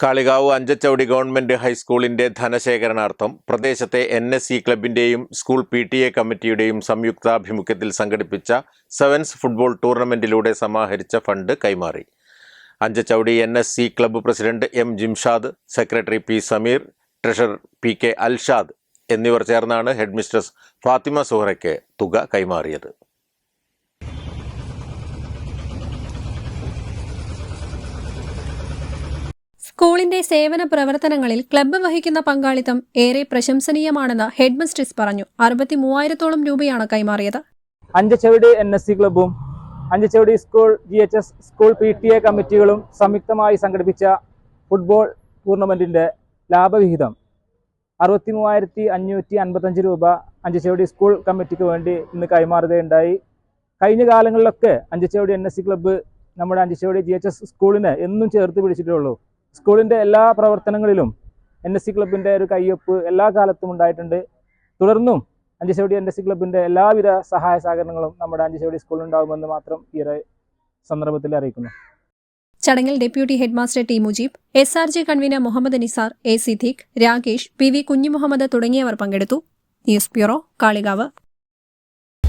Kalikavu Anchachavadi government ഹൈസ്കൂളിന്റെ ധനശേഖരണാർത്ഥം പ്രദേശത്തെ N S C ക്ലബിന്റെയും സ്കൂൾ പി ടി എ കമ്മിറ്റിയുടെയും സംയുക്താഭിമുഖ്യത്തിൽ സംഘടിപ്പിച്ച സെവൻസ് ഫുട്ബോൾ ടൂർണമെന്റിലൂടെ സമാഹരിച്ച ഫണ്ട് കൈമാറി. Anchachavadi N S C club president M Jimshad secretary P Sameer treasurer P K Alshad എന്നിവർ ചേർന്നാണ് ഹെഡ്മിസ്ട്രസ് ഫാത്തിമ സുഹറയ്ക്ക് തുക കൈമാറിയത്. സ്കൂളിന്റെ സേവന പ്രവർത്തനങ്ങളിൽ ക്ലബ്ബ് വഹിക്കുന്ന പങ്കാളിത്തം ഏറെ പ്രശംസനീയമാണെന്ന് ഹെഡ് മിസ്ട്രിസ് പറഞ്ഞു. അറുപത്തി മൂവായിരത്തോളം രൂപയാണ് കൈമാറിയത്. Anchachavadi N S C ക്ലബ്ബും Anchachavadi school G H S school P T A കമ്മിറ്റികളും സംയുക്തമായി സംഘടിപ്പിച്ച ഫുട്ബോൾ ടൂർണമെന്റിന്റെ ലാഭവിഹിതം. അറുപത്തി മൂവായിരത്തി അഞ്ഞൂറ്റി അൻപത്തഞ്ച് രൂപ അഞ്ചച്ചവടി സ്കൂൾ കമ്മിറ്റിക്ക് വേണ്ടി ഇന്ന് കൈമാറുകയുണ്ടായി. കഴിഞ്ഞ കാലങ്ങളിലൊക്കെ Anchachavadi N S C club നമ്മുടെ അഞ്ചച്ചവടി ജി എച്ച് എസ് സ്കൂളിനെ എന്നും ചേർത്ത് പിടിച്ചിട്ടേ ഉള്ളൂ സ്കൂളിന്റെ എല്ലാ പ്രവർത്തനങ്ങളിലും എൻ എസ് സി ക്ലബിന്റെ ഒരു കയ്യൊപ്പ് എല്ലാ കാലത്തും ഉണ്ടായിട്ടുണ്ട്. തുടർന്നും അഞ്ചുചവടി എൻ എസ് സി ക്ലബിന്റെ എല്ലാവിധ സഹായ സഹകരണങ്ങളും നമ്മുടെ അഞ്ചുചവടി സ്കൂളിൽ ഉണ്ടാകുമെന്ന് മാത്രം ഈ സന്ദർഭത്തിൽ അറിയിക്കുന്നു. ചടങ്ങിൽ deputy headmaster T Mujeeb S R J convener Muhammad Nisar A Siddique Rakesh P V Kunjumuhammad തുടങ്ങിയവർ പങ്കെടുത്തു. News bureau Kalikavu.